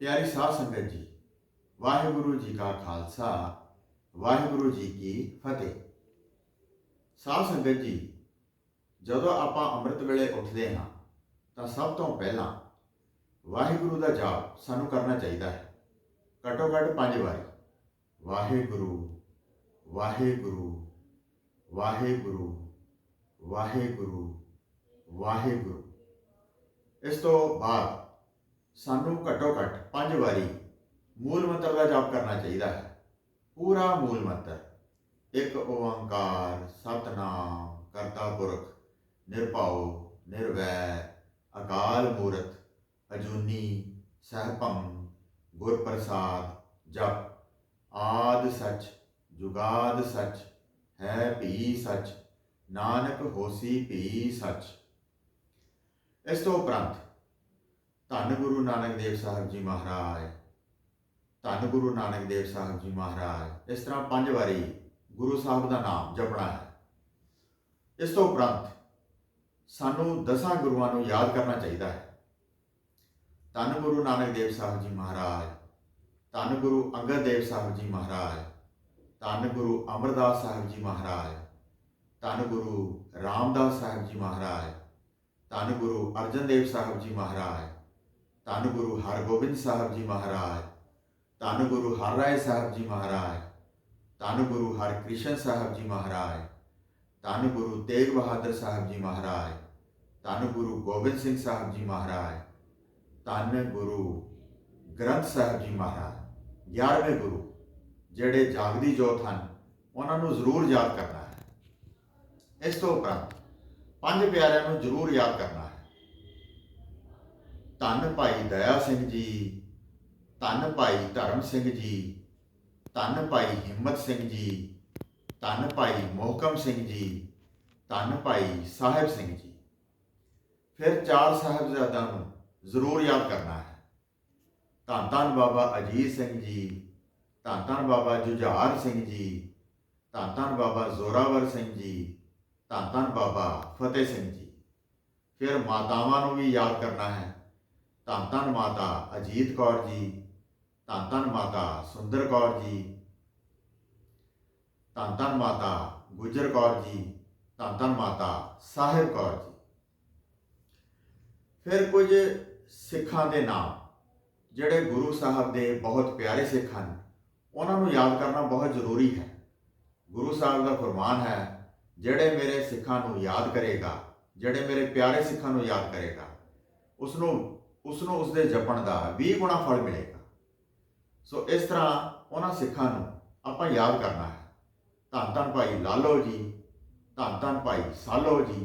ਪਿਆਰੀ ਸਾਧ ਸੰਗਤ ਜੀ, ਵਾਹਿਗੁਰੂ ਜੀ ਕਾ ਖਾਲਸਾ, ਵਾਹਿਗੁਰੂ ਜੀ ਕੀ ਫਤਿਹ। ਸਾਧ ਸੰਗਤ ਜੀ, ਜਦੋਂ ਆਪਾਂ ਅੰਮ੍ਰਿਤ ਵੇਲੇ ਉੱਠਦੇ ਹਾਂ, ਤਾਂ ਸਭ ਤੋਂ ਪਹਿਲਾਂ ਵਾਹਿਗੁਰੂ ਦਾ ਜਾਪ ਸਾਨੂੰ ਕਰਨਾ ਚਾਹੀਦਾ ਹੈ। ਘੱਟੋ ਘੱਟ ਪੰਜ ਵਾਰੀ, ਵਾਹਿਗੁਰੂ ਵਾਹਿਗੁਰੂ ਵਾਹਿਗੁਰੂ ਵਾਹਿਗੁਰੂ ਵਾਹਿਗੁਰੂ। ਇਸ ਤੋਂ ਬਾਅਦ ਸਾਨੂੰ ਘੱਟੋ ਘੱਟ ਪੰਜ ਵਾਰੀ ਮੂਲ ਮੰਤਰ ਦਾ ਜਾਪ ਕਰਨਾ ਚਾਹੀਦਾ ਹੈ। ਪੂਰਾ ਮੂਲ ਮੰਤਰ ਇੱਕ ਓੰਕਾਰ, ਸਤਨਾਮ, ਕਰਤਾ ਪੁਰਖ, ਨਿਰਭਉ ਨਿਰਵੈਰ ਅਕਾਲ ਮੂਰਤ, ਅਜੂਨੀ ਸਹਿਭੰ ਗੁਰ ਪ੍ਰਸਾਦ ਜਪ, ਆਦ ਸਚ, ਜੁਗਾਦ ਸਚ, ਹੈ ਭੀ ਸਚ, ਨਾਨਕ ਹੋਸੀ ਭੀ ਸਚ। ਇਸ ਤੋਂ ਉਪਰੰਤ ਧੰਨ ਗੁਰੂ ਨਾਨਕ ਦੇਵ ਸਾਹਿਬ ਜੀ ਮਹਾਰਾਜ, ਧੰਨ ਗੁਰੂ ਨਾਨਕ ਦੇਵ ਸਾਹਿਬ ਜੀ ਮਹਾਰਾਜ। ਇਸ ਤਰ੍ਹਾਂ ਪੰਜ ਵਾਰੀ ਗੁਰੂ ਸਾਹਿਬ ਦਾ ਨਾਮ ਜਪਣਾ ਹੈ। ਇਸ ਤੋਂ ਉਪਰੰਤ ਸਾਨੂੰ ਦਸਾਂ ਗੁਰੂਆਂ ਨੂੰ ਯਾਦ ਕਰਨਾ ਚਾਹੀਦਾ ਹੈ। ਧੰਨ ਗੁਰੂ ਨਾਨਕ ਦੇਵ ਸਾਹਿਬ ਜੀ ਮਹਾਰਾਜ, ਧੰਨ ਗੁਰੂ ਅੰਗਦ ਦੇਵ ਸਾਹਿਬ ਜੀ ਮਹਾਰਾਜ, ਧੰਨ ਗੁਰੂ ਅਮਰਦਾਸ ਸਾਹਿਬ ਜੀ ਮਹਾਰਾਜ, ਧੰਨ ਗੁਰੂ ਰਾਮਦਾਸ ਸਾਹਿਬ ਜੀ ਮਹਾਰਾਜ, ਧੰਨ ਗੁਰੂ ਅਰਜਨ ਦੇਵ ਸਾਹਿਬ ਜੀ ਮਹਾਰਾਜ ਧੰਨ ਗੁਰੂ ਹਰਗੋਬਿੰਦ ਸਾਹਿਬ ਜੀ ਮਹਾਰਾਜ, ਧੰਨ ਗੁਰੂ ਹਰਰਾਏ ਸਾਹਿਬ ਜੀ ਮਹਾਰਾਜ, ਧੰਨ ਗੁਰੂ ਹਰਕ੍ਰਿਸ਼ਨ ਸਾਹਿਬ ਜੀ ਮਹਾਰਾਜ, ਧੰਨ ਗੁਰੂ ਤੇਗ ਬਹਾਦਰ ਸਾਹਿਬ ਜੀ ਮਹਾਰਾਜ, ਧੰਨ ਗੁਰੂ ਗੋਬਿੰਦ ਸਿੰਘ ਸਾਹਿਬ ਜੀ ਮਹਾਰਾਜ, ਧੰਨ ਗੁਰੂ ਗ੍ਰੰਥ ਸਾਹਿਬ ਜੀ ਮਹਾਰਾਜ 11ਵੇਂ ਗੁਰੂ ਜਿਹੜੇ ਜਾਗਦੀ ਜੋਤ ਹਨ, ਉਹਨਾਂ ਨੂੰ ਜ਼ਰੂਰ ਯਾਦ ਕਰਨਾ ਹੈ। ਇਸ ਤੋਂ ਉਪਰੰਤ ਪੰਜ ਪਿਆਰਿਆਂ ਨੂੰ ਜ਼ਰੂਰ ਯਾਦ ਕਰਨਾ ਧੰਨ ਭਾਈ ਦਇਆ ਸਿੰਘ ਜੀ, ਧੰਨ ਭਾਈ ਧਰਮ ਸਿੰਘ ਜੀ, ਧੰਨ ਭਾਈ ਹਿੰਮਤ ਸਿੰਘ ਜੀ, ਧੰਨ ਭਾਈ ਮੋਹਕਮ ਸਿੰਘ ਜੀ, ਧੰਨ ਭਾਈ ਸਾਹਿਬ ਸਿੰਘ ਜੀ। ਫਿਰ ਚਾਰ ਸਾਹਿਬਜ਼ਾਦਿਆਂ ਨੂੰ ਜ਼ਰੂਰ ਯਾਦ ਕਰਨਾ ਹੈ। ਧੰਨ ਧੰਨ ਬਾਬਾ ਅਜੀਤ ਸਿੰਘ ਜੀ, ਧੰਨ ਧੰਨ ਬਾਬਾ ਜੁਝਾਰ ਸਿੰਘ ਜੀ, ਧੰਨ ਧੰਨ ਬਾਬਾ ਜ਼ੋਰਾਵਰ ਸਿੰਘ ਜੀ, ਧੰਨ ਧੰਨ ਬਾਬਾ ਫਤਿਹ ਸਿੰਘ ਜੀ। ਫਿਰ ਮਾਤਾਵਾਂ ਨੂੰ ਵੀ ਯਾਦ ਕਰਨਾ ਹੈ। ਧੰਨ ਧੰਨ ਮਾਤਾ ਅਜੀਤ ਕੌਰ ਜੀ, ਧੰਨ ਧੰਨ ਮਾਤਾ ਸੁੰਦਰ ਕੌਰ ਜੀ, ਧੰਨ ਧੰਨ ਮਾਤਾ ਗੁਜਰ ਕੌਰ ਜੀ, ਧੰਨ ਧੰਨ ਮਾਤਾ ਸਾਹਿਬ ਕੌਰ ਜੀ। ਫਿਰ ਕੁਝ ਸਿੱਖਾਂ ਦੇ ਨਾਮ, ਜਿਹੜੇ ਗੁਰੂ ਸਾਹਿਬ ਦੇ ਬਹੁਤ ਪਿਆਰੇ ਸਿੱਖ ਹਨ, ਉਹਨਾਂ ਨੂੰ ਯਾਦ ਕਰਨਾ ਬਹੁਤ ਜ਼ਰੂਰੀ ਹੈ। ਗੁਰੂ ਸਾਹਿਬ ਦਾ ਫਰਮਾਨ ਹੈ, ਜਿਹੜੇ ਮੇਰੇ ਸਿੱਖਾਂ ਨੂੰ ਯਾਦ ਕਰੇਗਾ, ਜਿਹੜੇ ਮੇਰੇ ਪਿਆਰੇ ਸਿੱਖਾਂ ਨੂੰ ਯਾਦ ਕਰੇਗਾ ਉਸ ਨੂੰ ਉਸ ਨੂੰ ਉਸ ਦੇ ਜਪਣ ਦਾ 20 ਗੁਣਾ ਫਲ ਮਿਲੇਗਾ। ਸੋ ਇਸ ਤਰ੍ਹਾਂ ਉਹਨਾਂ ਸਿੱਖਾਂ ਨੂੰ ਆਪਾਂ ਯਾਦ ਕਰਨਾ ਹੈ। ਧੰਨ ਧੰਨ ਭਾਈ ਲਾਲੋ ਜੀ, ਧੰਨ ਧੰਨ ਭਾਈ ਸਾਲੋ ਜੀ,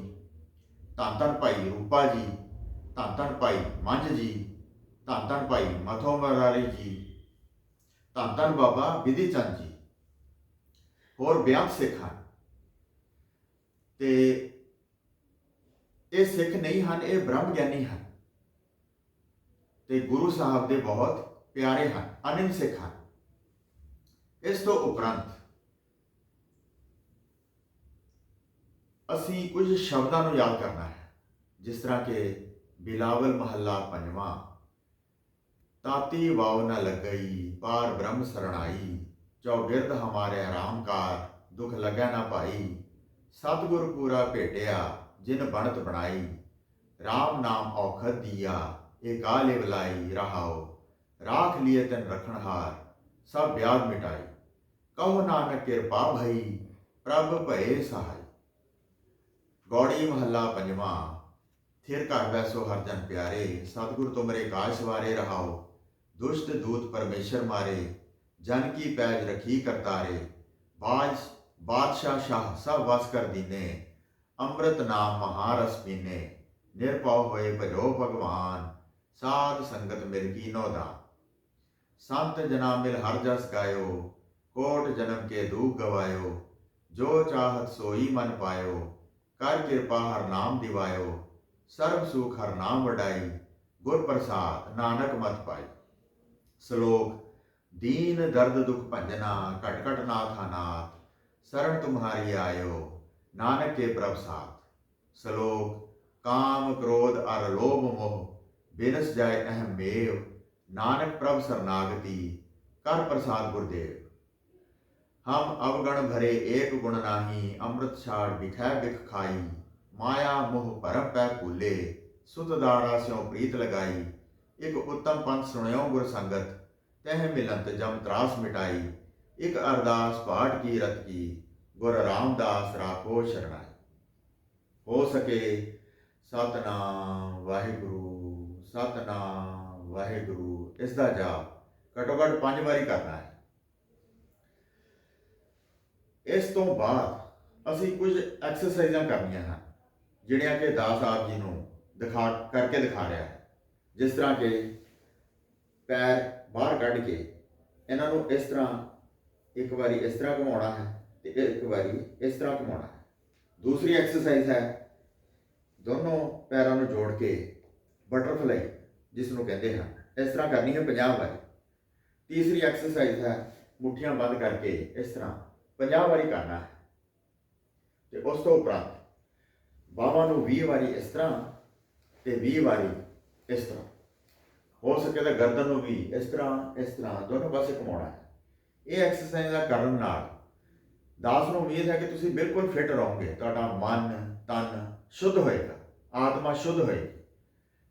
ਧੰਨ ਧੰਨ ਭਾਈ ਰੂਪਾ ਜੀ, ਧੰਨ ਧੰਨ ਭਾਈ ਮੰਝ ਜੀ, ਧੰਨ ਧੰਨ ਭਾਈ ਮਥੋ ਮਰਾਰੀ ਜੀ, ਧੰਨ ਧੰਨ ਬਾਬਾ ਵਿਧੀ ਚੰਦ ਜੀ। ਹੋਰ ਬਿਆੰਤ ਸਿੱਖ। ਹਨ ਤੇ ਇਹ ਸਿੱਖ ਨਹੀਂ ਹਨ, ਇਹ ਬ੍ਰਹਮ ਗਿਆਨੀ ਹਨ। ਤੇ ਗੁਰੂ ਸਾਹਿਬ ਦੇ ਬਹੁਤ ਪਿਆਰੇ ਹਨ ਅਨੰਦ ਸਿੱਖ। ਹਨ ਇਸ ਤੋਂ ਉਪਰੰਤ ਅਸੀਂ ਕੁਝ ਸ਼ਬਦਾਂ ਨੂੰ ਯਾਦ ਕਰਨਾ ਹੈ, ਜਿਸ ਤਰ੍ਹਾਂ ਕਿ ਬਿਲਾਵਲ ਮਹੱਲਾ ਪੰਜਵਾਂ, ਤਾਤੀ ਵਾਵ ਨ ਲੱਗਈ, ਪਾਰ ਬ੍ਰਹਮ ਸਰਣਾਈ ਚੌਗਿਰਦ ਹਮਾਰੇ ਆਰਾਮਕਾਰ ਦੁਖ ਲੱਗੈ ਨਾ ਭਾਈ, ਸਤਿਗੁਰ ਪੂਰਾ ਭੇਟਿਆ, ਜਿਨ ਬਣਤ ਬਣਾਈ RAM ਨਾਮ ਔਖਦ ਦੀਆ ਇਹ ਕਾਲੇ ਬਲਾਈ, ਰਹਾਓ, ਰਾਖ ਲਿਏ ਤਨ ਰਖਣਹਾਰ ਸਭ ਵਿਆਦ ਮਿਟਾਈ। ਕਹੋ ਨਾਨਕ ਕਿਰਪਾ ਭਈ, ਪ੍ਰਭ ਭਏ ਸਹਾਈ। ਗੌੜੀ ਮਹੱਲਾ ਪੰਜਵਾਂ, ਥਿਰ ਘਰ ਬੈਸੋ ਹਰ ਜਨ ਪਿਆਰੇ, ਸਤਿਗੁਰ ਤੁਮਰੇ ਕਾਜ ਸਵਾਰੇ ਰਹਾਓ। ਦੁਸ਼ਟ ਦੂਤ ਪਰਮੇਸ਼ਰ ਮਾਰੇ, ਜਨ ਕੀ ਪੈਜ ਰਖੀ ਕਰਤਾਰੇ। ਬਾਜ, ਬਾਦਸ਼ਾਹ ਸ਼ਾਹ ਸਭ ਵਸ ਕਰ ਦੀਨੇ, ਅੰਮ੍ਰਿਤ ਨਾਮ ਮਹਾਰਸ ਪੀਨੇ। ਨਿਰਭਉ ਹੋਏ ਭਜੋ ਭਗਵਾਨ। ਸਾਧ ਸੰਗਤ ਮਿਲ ਕੀਨੋ ਦਾ ਸੰਤ ਜਨਾ ਮਿਲ ਹਰ ਜਸ ਗਾਇਓ, ਕੋਟ ਜਨਮ ਕੇ ਦੂਖ ਗਵਾਇਓ, ਜੋ ਚਾਹਤ ਸੋਈ ਮਨ ਪਾਇਓ, ਕਰ ਕਿਰਪਾ ਹਰ ਨਾਮ ਦਿਵਾਇਓ, ਸਰਬ ਸੁਖ ਹਰ ਨਾਮ ਵਡਾਈ, ਗੁਰ ਪ੍ਰਸਾਦ ਨਾਨਕ ਮਤ ਪਾਈ। ਸ਼ਲੋਕ, ਦੀਨ ਦਰਦ ਦੁਖ ਭੰਜਨਾ, ਘਟ ਘਟ ਨਾਥਾ ਨਾਥ ਸਰਣ ਤੁਮਹਾਰੀ ਆਇਓ, ਨਾਨਕ ਕੇ ਪ੍ਰਭ ਸਾਥ। ਸ਼ਲੋਕ, ਕਾਮ ਕ੍ਰੋਧ ਅਰ ਲੋਭ ਮੋਹ ਬਿਨਸ ਜਾਏ ਅਹਿ ਮੇਵ, ਨਾਨਕ ਪ੍ਰਭ ਸਰਨਾਗਤੀ, ਕਰ ਪ੍ਰਸਾਦ ਗੁਰਦੇਵ। ਹਮ ਅਵਗਣ ਭਰੇ ਏਕ ਗੁਣ ਨਾਹੀ, ਅੰਮ੍ਰਿਤ ਛਾੜ ਵਿਖੈ ਵਿਖ ਖਾਈ, ਮਾਇਆ ਮੋਹ ਭਰਮ ਪੈ ਭੂਲੇ, ਸੁਤ ਦਾੜਾ ਸਿਉ ਪ੍ਰੀਤ ਲਗਾਈ। ਇਕ ਉਤਮ ਪੰਥ ਸੁਣਿਓ ਗੁਰ ਸੰਗਤ, ਤਹਿ ਮਿਲੰਤ ਜਮ ਤਰਾਸ ਮਿਟਾਈ। ਇਕ ਅਰਦਾਸ ਪਾਠ ਕੀ ਰਤ ਕੀ, ਗੁਰ ਰਾਮਦਾਸ ਰਾਖੋ ਸ਼ਰਣਾਈ ਹੋ ਸਕੇ ਸਤਨਾਮ ਵਾਹਿਗੁਰੂ। ਸਤਨਾਮ ਵਾਹਿਗੁਰੂ ਇਸ ਦਾ ਜਾਪ ਘੱਟੋ ਘੱਟ ਪੰਜ ਵਾਰੀ ਕਰਨਾ ਹੈ। ਇਸ ਤੋਂ ਬਾਅਦ ਅਸੀਂ ਕੁਝ ਐਕਸਰਸਾਈਜ਼ਾਂ ਕਰਨੀਆਂ ਹਨ, ਜਿਹੜੀਆਂ ਕਿ ਦਾਸ ਆਪ ਜੀ ਨੂੰ ਦਿਖਾ ਕਰਕੇ ਦਿਖਾ ਰਿਹਾ ਹੈ। ਜਿਸ ਤਰ੍ਹਾਂ ਕਿ ਪੈਰ ਬਾਹਰ ਕੱਢ ਕੇ ਇਹਨਾਂ ਨੂੰ ਇਸ ਤਰ੍ਹਾਂ ਇੱਕ ਵਾਰੀ ਇਸ ਤਰ੍ਹਾਂ ਘੁਮਾਉਣਾ ਹੈ ਤੇ ਇੱਕ ਵਾਰੀ ਇਸ ਤਰ੍ਹਾਂ ਘੁਮਾਉਣਾ ਹੈ। ਦੂਸਰੀ ਐਕਸਰਸਾਈਜ਼ ਹੈ, ਦੋਨੋਂ ਪੈਰਾਂ ਨੂੰ ਜੋੜ ਕੇ ਬਟਰਫਲਾਈ ਜਿਸ ਨੂੰ ਕਹਿੰਦੇ ਹਨ ਇਸ ਤਰ੍ਹਾਂ ਕਰਨੀ ਹੈ 50 ਵਾਰੀ। ਤੀਸਰੀ ਐਕਸਰਸਾਈਜ਼ ਹੈ, ਮੁੱਠੀਆਂ ਬੰਦ ਕਰਕੇ ਇਸ ਤਰ੍ਹਾਂ 50 ਵਾਰੀ ਕਰਨਾ ਹੈ। ਤੇ ਉਸ ਤੋਂ ਉਪਰੰਤ ਬਾਹਾਂ ਨੂੰ 20 ਵਾਰੀ ਇਸ ਤਰ੍ਹਾਂ ਤੇ 20 ਵਾਰੀ ਇਸ ਤਰ੍ਹਾਂ। ਹੋ ਸਕੇ ਤਾਂ ਗਰਦਨ ਨੂੰ ਵੀ ਇਸ ਤਰ੍ਹਾਂ ਇਸ ਤਰ੍ਹਾਂ, ਦੋਨੋਂ ਪਾਸੇ ਘੁਮਾਉਣਾ ਹੈ। ਇਹ ਐਕਸਰਸਾਈਜ਼ ਦਾ ਕਰਨ ਨਾਲ ਦਾਸ ਨੂੰ ਉਮੀਦ ਹੈ ਕਿ ਤੁਸੀਂ ਬਿਲਕੁਲ ਫਿਟ ਰਹੋਗੇ। ਤੁਹਾਡਾ ਮਨ, ਤਨ ਸ਼ੁੱਧ ਹੋਏਗਾ। ਆਤਮਾ ਸ਼ੁੱਧ ਹੋਏਗੀ।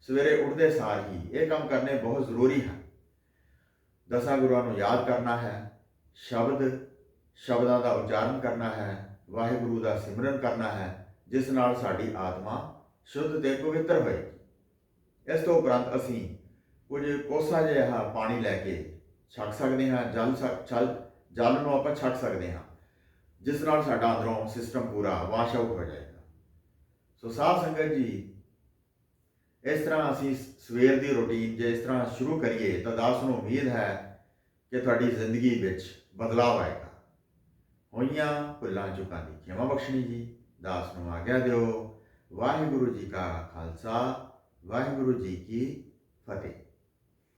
ਸਵੇਰੇ ਉੱਠਦੇ ਸਾਰ ਹੀ ਇਹ ਕੰਮ ਕਰਨੇ ਬਹੁਤ ਜ਼ਰੂਰੀ ਹਨ। ਦਸਾਂ ਗੁਰੂਆਂ ਨੂੰ ਯਾਦ ਕਰਨਾ ਹੈ, ਸ਼ਬਦ, ਸ਼ਬਦਾਂ ਦਾ ਉਚਾਰਨ ਕਰਨਾ ਹੈ, ਵਾਹਿਗੁਰੂ ਦਾ ਸਿਮਰਨ ਕਰਨਾ ਹੈ, ਜਿਸ ਨਾਲ ਸਾਡੀ ਆਤਮਾ ਸ਼ੁੱਧ ਤੇ ਪਵਿੱਤਰ ਹੋਏਗੀ ਇਸ ਤੋਂ ਉਪਰੰਤ ਅਸੀਂ ਕੁਝ ਕੋਸਾ ਜਿਹਾ ਪਾਣੀ ਲੈ ਕੇ ਛਕ ਸਕਦੇ ਹਾਂ, ਜਲ ਸਕ- ਛਲ, ਜਲ ਨੂੰ ਆਪਾਂ ਛਕ ਸਕਦੇ ਹਾਂ, ਜਿਸ ਨਾਲ ਸਾਡਾ ਅੰਦਰੋਂ ਸਿਸਟਮ ਪੂਰਾ ਵਾਸ਼ ਆਊਟ ਹੋ ਜਾਏਗਾ। ਸੋ ਸਾਧ ਸੰਗਤ ਜੀ ਇਸ ਤਰ੍ਹਾਂ ਅਸੀਂ ਸਵੇਰ ਦੀ ਰੁਟੀਨ ਜੇ ਇਸ ਤਰ੍ਹਾਂ ਸ਼ੁਰੂ ਕਰੀਏ ਤਾਂ ਦਾਸ ਨੂੰ ਉਮੀਦ ਹੈ ਕਿ ਤੁਹਾਡੀ ਜ਼ਿੰਦਗੀ ਵਿੱਚ ਬਦਲਾਅ ਆਏਗਾ। ਹੋਈਆਂ ਭੁੱਲਾਂ ਚੁੱਕਾਂ ਦੀ ਖਿਮਾ ਬਖਸ਼ਣੀ ਜੀ। ਦਾਸ ਨੂੰ ਆਗਿਆ ਦਿਓ। ਵਾਹਿਗੁਰੂ ਜੀ ਕਾ ਖਾਲਸਾ, ਵਾਹਿਗੁਰੂ ਜੀ ਕੀ ਫਤਿਹ।